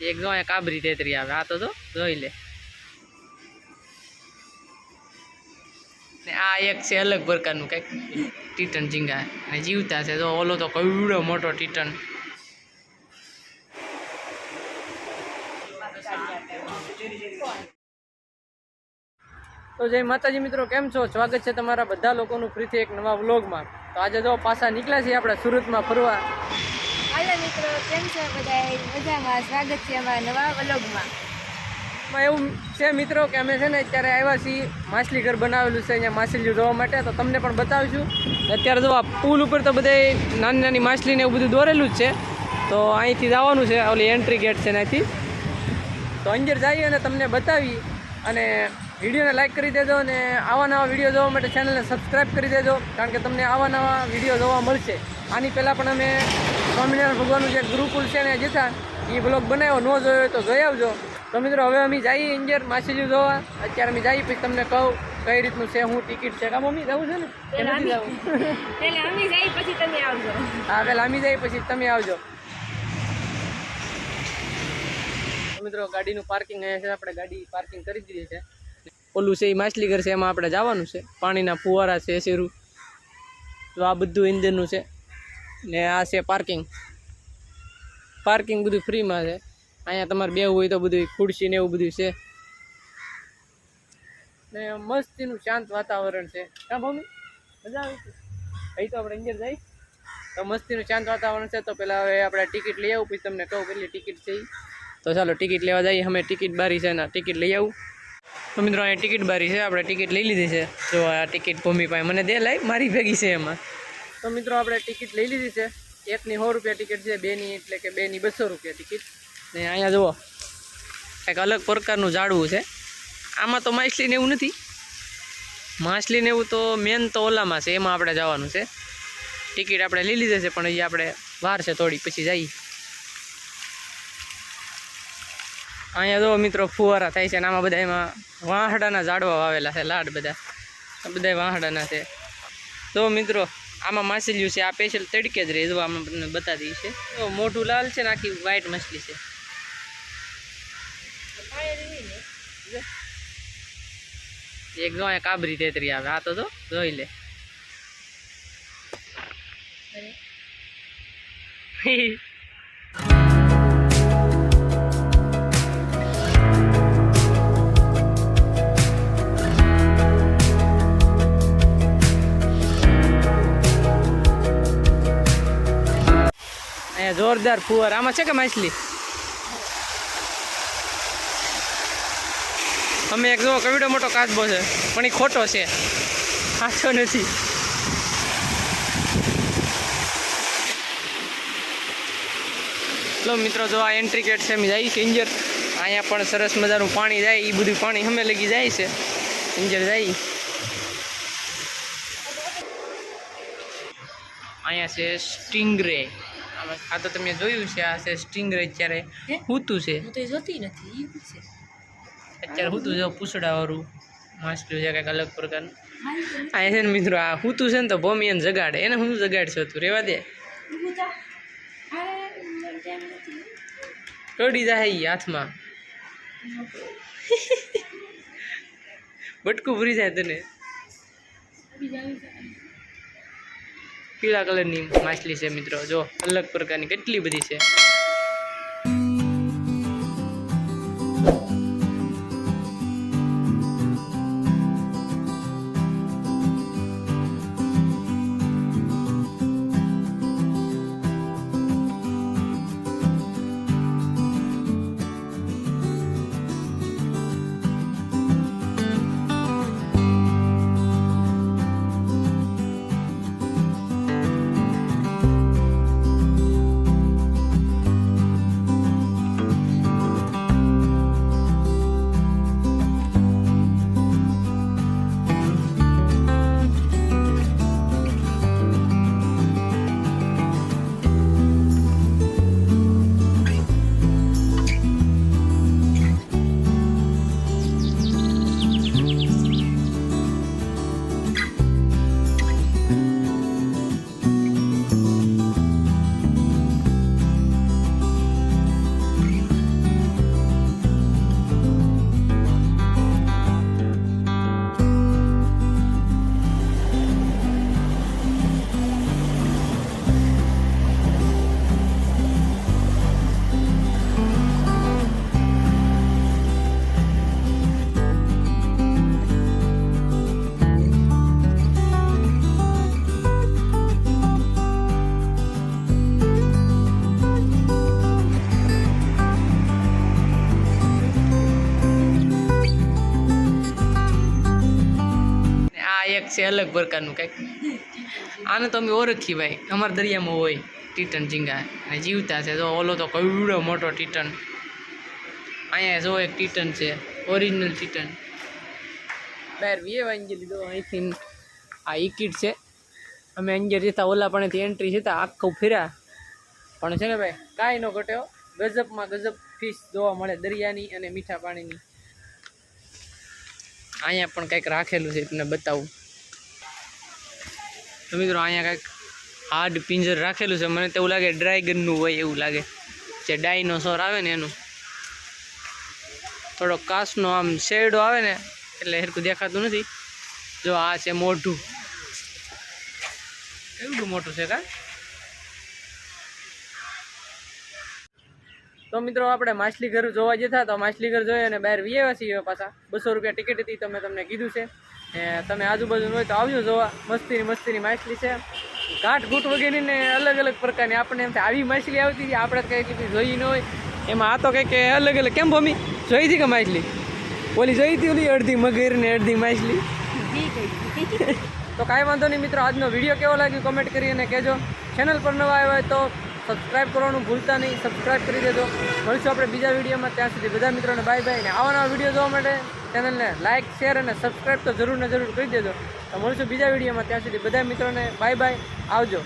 એક જો અહીંયા કાબરી તેતરી આવે. આ તો જોઈ લે. આ એક છે અલગ પ્રકારનું કંઈક ટીટન ઝીંગા. અને જીવતા છે. તો ઓલો તો કવડો મોટો ટીટન. તો જય માતાજી મિત્રો, કેમ છો? સ્વાગત છે તમારા બધા લોકોનું ફરીથી એક નવા વ્લોગમાં. તો આજે જો પાછા નીકળ્યા છીએ આપણે સુરતમાં ફરવા. હાલો મિત્રો, કેમ છો બધા મજામાં? સ્વાગત છે અમારા નવા વ્લોગમાં. એવું છે મિત્રો કે અમે છે ને અત્યારે આવ્યા છીએ, માછલી ઘર બનાવેલું છે અહીંયા માછલીઓ જોવા માટે. તો તમને પણ બતાવીશું. અત્યારે જો આ પુલ ઉપર તો બધે નાની નાની માછલીને એવું બધું દોરેલું જ છે. તો અહીંથી જવાનું છે, ઓલી એન્ટ્રી ગેટ છે ત્યાંથી તો અંદર જઈએ અને તમને બતાવી અને વિડીયોને લાઇક કરી દેજો અને આવા નવા વીડિયો જોવા માટે ચેનલને સબસ્ક્રાઈબ કરી દેજો, કારણ કે તમને આવા નવા વીડિયો જોવા મળશે. આની પહેલાં પણ અમે સ્વામિનારાયણ ભગવાનનું જે ગુરુકુલ છે ને જતા એ બ્લોગ બનાવ્યો ન જોયો હોય તો જોઈ આવજો. તો મિત્રો હવે અમે જઈએ ઇન્જર માછલીઓ જોવા. અત્યારે અમે જઈએ પછી તમને કહું કઈ રીતનું છે હું ટિકિટ છે. કામ મમ્મી જવું છે ને? અમે પછી તમે આવજો. હા પેલા અમે જઈએ પછી તમે આવજો. મિત્રો ગાડીનું પાર્કિંગ અહીંયા છે. આપણે ગાડી પાર્કિંગ કરી દીધી છે. ઓલું છે એ માછલીઘર છે એમાં આપણે જવાનું છે. પાણીના ફુવારા છે શેરું. તો આ બધું ઇન્જનનું છે. ને આ છે પાર્કિંગ પાર્કિંગ બધું ફ્રીમાં છે. અહીંયા તમારે બેવું હોય તો બધું ખુરશી ને એવું બધું છે. ને મસ્તીનું શાંત વાતાવરણ છે. હા, મમ્મી? મજા આવે અહીં તો આપણે અંદર જઈ. તો મસ્તીનું શાંત વાતાવરણ છે તો પહેલાં હવે આપણે ટિકિટ લઈ આવું, પછી તમને કહું કેટલી ટિકિટ છે તો ચાલો ટિકિટ લેવા જઈએ. અમે ટિકિટ બારી છે ને ટિકિટ લઈ આવું. તો મિત્રો, અહીંયા ટિકિટ બારી છે. આપણે ટિકિટ લઈ લીધી છે. જો આ ટિકિટ ભૂમિ પાસે. મને દે લાઈ મારી ભેગી છે એમાં. તો મિત્રો આપણે ટિકિટ લઈ લીધી છે. એકની સો રૂપિયા ટિકિટ છે, બેની એટલે કે બેની બસો રૂપિયા ટિકિટ. ને અહીંયા જુઓ, કંઈક અલગ પ્રકારનું ઝાડવું છે. આમાં તો માછલીને એવું નથી. માછલીને એવું તો મેન તો ઓલામાં છે, એમાં આપણે જવાનું છે. ટિકિટ આપણે લઈ લીધી છે, પણ એ આપણે વાર છે થોડી પછી જઈએ. અહીંયા જો મિત્રો, ફુવારા થાય છે અને આમાં બધા એમાં વાહડાના ઝાડવા વાવેલા છે, લાડ બધા. બધા વાહડાના છે. તો મિત્રો આમાં માછલીઓ છે આ સ્પેશિયલ તડકે જ રહે જો આમાં તમને બતાવી છે તો મોઢું લાલ છે ને આખી વ્હાઈટ માછલી છે. એક જો અહીંયા કાબરી તેતરી આવે આ તો જો જોઈ લે. જોરદાર ફુવાર. આમાં છે કે માછલી? અમે એક જો કવિડો મોટો કાચબો છે, પણ એ ખોટો છે. સાચો નથી. ચલો મિત્રો, જો આ એન્ટ્રી ગેટ છે, અમે જઈએ છીએ ઇન્જર અહીંયા પણ સરસ મજાનું પાણી જાય એ બધું પાણી અમે લગી જાય છે. ઇન્જર જાય. અહીંયા છે સ્ટિંગરે. આ તો તમે જોયું છે આ છે સ્ટિંગરે અત્યારે હૂતું છે. હું તો જોતી નથી અત્યારે હૂતું જો પૂછડાવાળું. માછલું છે કંઈક અલગ પ્રકારનું. આ છે ને મિત્રો આ હૂતું છે ને તો ભૂમિ એને જગાડે. એને હું જગાડશે તું? રેવા દે. કડી જાય હાથમાં. બટકું ભરી જાય તને. પીળા કલરની માછલી છે મિત્રો. જો અલગ પ્રકારની કેટલી બધી છે. છે અલગ પ્રકારનું કંઈક. આને તો અમે ઓળખી ભાઈ. અમારા દરિયામાં હોય ટીટન ઝીંગા અને જીવતા છે. તો ઓલો તો કવડો મોટો ટીટન. અહીંયા જો એક ટીટન છે ઓરિજિનલ ટીટન. બહાર વીએ વાંગી લીધો. અહીંથી આ ઇકીટ છે. અમે અંજર જતા ઓલા પાણીથી એન્ટ્રી જતા આખું ફેર્યા પણ છે ને ભાઈ, કાંઈ ન ઘટ્યો ગજબમાં ગજબ ફિશ જોવા મળે, દરિયાની અને મીઠા પાણીની. અહીંયા પણ કંઈક રાખેલું છે, તમને બતાવું. મિત્રો અહીંયા કંઈક હાર્ડ પિંજર રાખેલું છે. મને તેવું લાગે ડ્રાયગનનું હોય એવું લાગે. જે ડાયનોસોર આવે ને એનું. થોડો કાચનો આમ શેડો આવે ને, એટલે હેરકું દેખાતું નથી. જો આ છે મોઢું. કેવડું મોટું છે કા? તો મિત્રો આપણે માછલી ઘર જોવા જતા તો માછલી ઘર જોઈએ અને બહાર વીએવા છીએ પાછા. બસો રૂપિયા ટિકિટ હતી તમે તમને કીધું છે. તમે આજુબાજુ હોય તો આવજો જોવા. મસ્તીની મસ્તીની માછલી છે. ઘાટ ઘૂંટ વગેરેની અલગ અલગ પ્રકારની. આપણને એમ આવી માછલી આવતી હતી, આપણે કંઈ એટલી જોઈ ન હોય. એમાં આ તો કંઈક અલગ અલગ. કેમ ભમી? જોઈ હતી કે માછલી? ઓલી જોઈ હતી ઓલી અડધી મગર ને અડધી માછલી? તો કાંઈ વાંધો નહીં મિત્રો, આજનો વીડિયો કેવો લાગ્યો? કમેન્ટ કરી અને કહેજો. ચેનલ પર નવા આવ્યા હોય તો સબસ્ક્રાઇબ કરવાનું ભૂલતા નહીં. સબસ્ક્રાઈબ કરી દેજો. મળીશું આપણે બીજા વિડીયોમાં. ત્યાં સુધી બધા મિત્રોને બાય બાય ને આવા નવા વીડિયો જોવા માટે ચેનલને લાઇક શેર અને સબસ્ક્રાઇબ તો જરૂર ને જરૂર કરી દેજો. તો મળીશું બીજા વિડીયોમાં. ત્યાં સુધી બધા મિત્રોને બાય બાય આવજો.